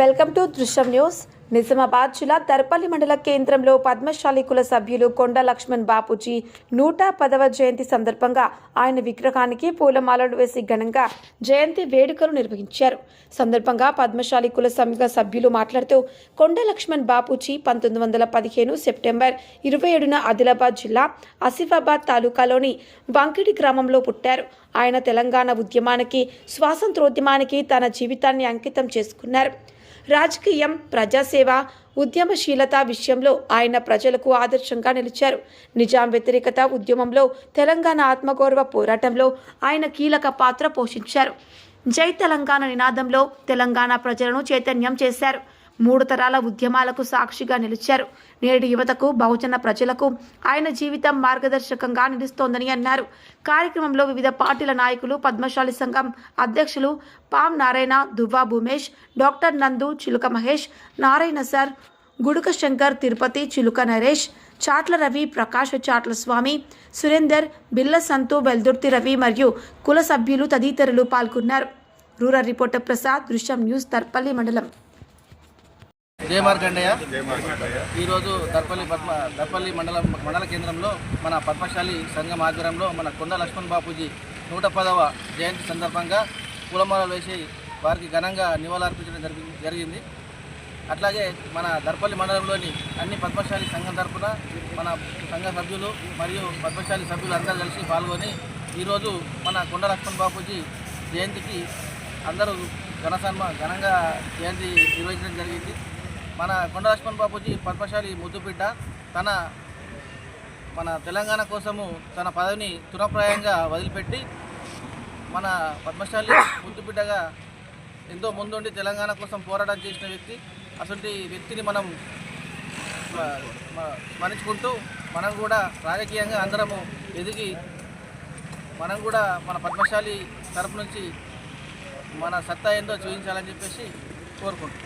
Welcome to Drishyam news. Nizamabad జిల్లా దర్పల్లి మండల కేంద్రంలో పద్మశాలి కుల సభ్యులు కొండ లక్ష్మణ్ బాపూజీ నూట పదవ జయంతి సందర్భంగా ఆయన విగ్రహానికి పూలమాలలు వేసి ఘనంగా జయంతి వేడుకలు నిర్వహించారు. సందర్భంగా పద్మశాలి కుల సంఘ సభ్యులు మాట్లాడుతూ కొండ లక్ష్మణ్ బాపూజీ పంతొమ్మిది వందల పదిహేను సెప్టెంబర్ ఇరవై ఏడున ఆదిలాబాద్ జిల్లా ఆసిఫాబాద్ తాలూకాలోని బంకిడి గ్రామంలో పుట్టారు. ఆయన తెలంగాణ ఉద్యమానికి స్వాతంత్రోద్యమానికి తన జీవితాన్ని అంకితం చేసుకున్నారు. రాజకీయం ప్రజాసేవ ఉద్యమశీలత విషయంలో ఆయన ప్రజలకు ఆదర్శంగా నిలిచారు. నిజాం వ్యతిరేకత ఉద్యమంలో తెలంగాణ ఆత్మగౌరవ పోరాటంలో ఆయన కీలక పాత్ర పోషించారు. జై తెలంగాణ నినాదంలో తెలంగాణ ప్రజలను చైతన్యం చేశారు. మూడు తరాల ఉద్యమాలకు సాక్షిగా నిలిచారు. నేటి యువతకు బహుజన ప్రజలకు ఆయన జీవితం మార్గదర్శకంగా నిలుస్తోందని అన్నారు. కార్యక్రమంలో వివిధ పార్టీల నాయకులు పద్మశాలి సంఘం అధ్యక్షులు పాం నారాయణ దువ్వా భూమేష్ డాక్టర్ నందు చిలుక మహేష్ నారాయణ సార్ గుడుక శంకర్ తిరుపతి చిలుక నరేష్ చాట్ల రవి ప్రకాష్ చాట్ల స్వామి సురేందర్ బిల్ల సంతు వెల్దుర్తి రవి మరియు కుల సభ్యులు తదితరులు పాల్గొన్నారు. రూరల్ రిపోర్టర్ ప్రసాద్ దృశ్యం న్యూస్ తర్పల్లి మండలం. జయ మార్కండయ్య ఈరోజు దర్పల్లి పద్మ దర్పల్లి మండలం మండల కేంద్రంలో మన పద్మశాలి సంఘం ఆధ్వర్యంలో మన కొండ లక్ష్మణ్ బాపూజీ నూట పదవ జయంతి సందర్భంగా పూలమాల వేసి వారికి ఘనంగా నివాళులర్పించడం జరిగి జరిగింది. అట్లాగే మన దర్పల్లి మండలంలోని అన్ని పద్మశాలి సంఘం తరపున మన సంఘ సభ్యులు మరియు పద్మశాలి సభ్యులు అందరూ కలిసి పాల్గొని ఈరోజు మన కొండ లక్ష్మణ్ బాపూజీ జయంతికి అందరూ ఘన సన్మా ఘనంగా జయంతి నిర్వహించడం జరిగింది. మన కొండలక్ష్మణ్ బాబుజీ పద్మశాలి ముద్దుబిడ్డ తన మన తెలంగాణ కోసము తన పదవిని తునప్రాయంగా వదిలిపెట్టి మన పద్మశాలి ముద్దుబిడ్డగా ఎంతో ముందుండి తెలంగాణ కోసం పోరాటం చేసిన వ్యక్తి. అటువంటి వ్యక్తిని మనం స్మరించుకుంటూ మనం కూడా రాజకీయంగా అందరము ఎదిగి మనం కూడా మన పద్మశాలి తరపు నుంచి మన సత్తా ఏందో చూపించాలని చెప్పేసి కోరుకుంటున్నాం.